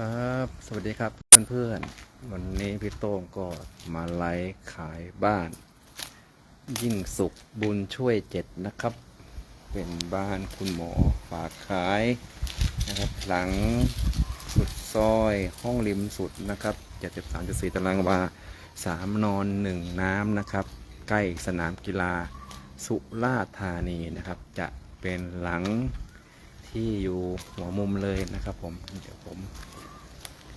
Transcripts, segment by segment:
ครับ สวัสดีครับเพื่อนๆ วันนี้พี่โต้งก็มาไลฟ์ขายบ้าน ยิ่งสุขบุญช่วยเจ็ดนะครับ เป็นบ้านคุณหมอฝากขายนะครับ หลังสุดซอยห้องริมสุดนะครับ 73.4 ตารางวาสามนอนหนึ่งน้ำนะครับ ใกล้สนามกีฬาสุราธานีนะครับ จะเป็นหลังที่อยู่หัวมุมเลยนะครับผม เดี๋ยวผม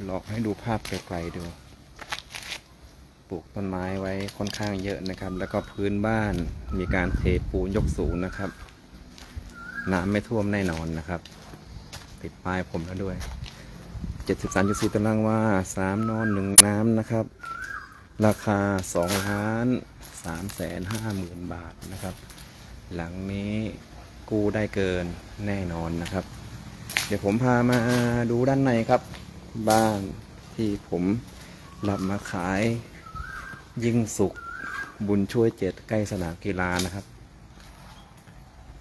ลองให้ดูภาพไกลๆดู ปลูกต้นไม้ไว้ค่อนข้างเยอะนะครับ แล้วก็พื้นบ้านมีการเทปูนยกสูงนะครับ น้ำไม่ท่วมแน่นอนนะครับ ติดป้ายผมแล้วด้วย 73.4ตารางว่า 3 นอน 1 น้ำนะครับ ราคา2ล้าน3แสน5หมื่นบาทนะครับ หลังนี้กู้ได้เกินแน่นอนนะครับ เดี๋ยวผมพามาดูด้านในครับ บ้านที่ผมรับมาขายยิ่งสุขบุญช่วยเจ็ดใกล้สนามกีฬานะครับ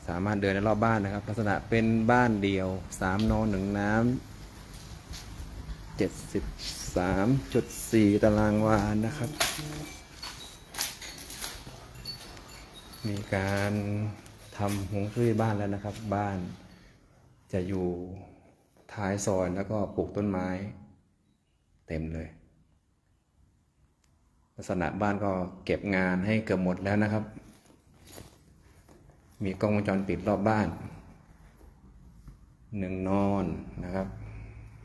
สามารถเดินในรอบบ้านนะครับ ลักษณะเป็นบ้านเดียวสามนอนหนึ่งน้ำเจ็ดสิบสามจุดสี่ตารางวานะครับ มีการทำหงจุ้ยบ้านแล้วนะครับ บ้านจะอยู่ ท้ายซอยแล้วก็ปลูกต้นไม้ เต็มเลย ลักษณะบ้านก็เก็บงานให้เกือบหมดแล้วนะครับ มีกล้องวงจรปิดรอบบ้านหนึ่งนอนนะครับ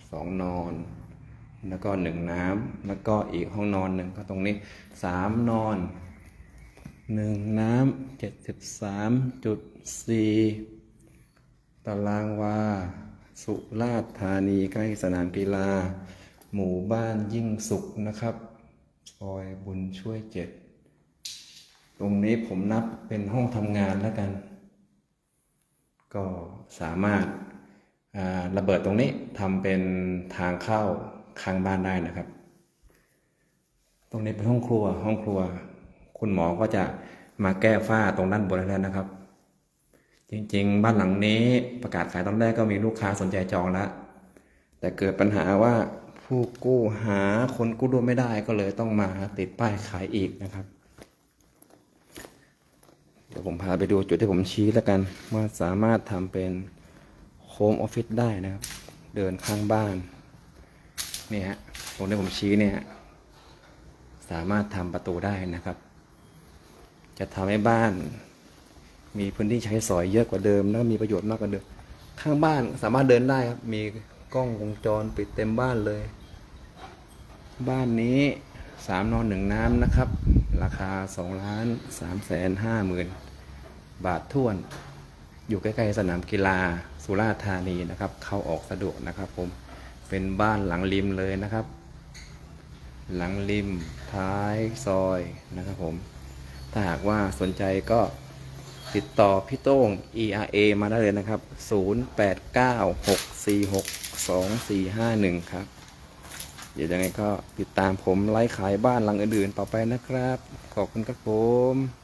สองนอน แล้วก็หนึ่งน้ำแล้วก็อีกห้องนอนหนึ่งก็ตรงนี้สามนอนหนึ่งน้ำเจ็ดสิบสามจุดสี่ตารางวา สุราษฎร์ธานีใกล้สนามกีฬา หมู่บ้านยิ่งสุขนะครับซอยบุญช่วยเจ็ด ตรงนี้ผมนับเป็นห้องทำงานแล้วกัน ก็สามารถระเบิดตรงนี้ทำเป็นทางเข้าข้างบ้านได้นะครับ ตรงนี้เป็นห้องครัวห้องครัว คุณหมอก็จะมาแก้ฝ้าตรงด้านบนแล้วนะครับ จริง ๆ บ้านหลังนี้ประกาศขายตอนแรกก็มีลูกค้าสนใจจองแล้ว แต่เกิดปัญหาว่าผู้กู้หาคนกู้ร่วมไม่ได้ก็เลยต้องมาติดป้ายขายอีกนะครับ เดี๋ยวผมพาไปดูจุดที่ผมชี้แล้วกันว่าสามารถทำเป็นโฮมออฟฟิศได้นะครับ เดินข้างบ้านนี่ฮะตรงที่ผมชี้เนี่ยสามารถทำประตูได้นะครับ จะทำให้บ้าน มีพื้นที่ใช้สอยเยอะกว่าเดิมแล้วมีประโยชน์มากกว่าเดิม ข้างบ้านสามารถเดินได้ครับ มีกล้องวงจรปิดเต็มบ้านเลย บ้านนี้สามนอนหนึ่งน้ำนะครับ ราคาสองล้านสามแสนห้าหมื่นบาทท่วน อยู่ใกล้ ๆ สนามกีฬาสุราษฎร์ธานีนะครับ เข้าออกสะดวกนะครับผม เป็นบ้านหลังริมเลยนะครับ หลังริมท้ายซอยนะครับผม ถ้าหากว่าสนใจก็ ติดต่อพี่โต้ง ERA มาได้เลยนะครับ 0896462451 ครับ เดี๋ยวยังไงก็ติดตามผมไลฟ์ขายบ้านหลังอื่นๆต่อไปนะครับ ขอบคุณครับผม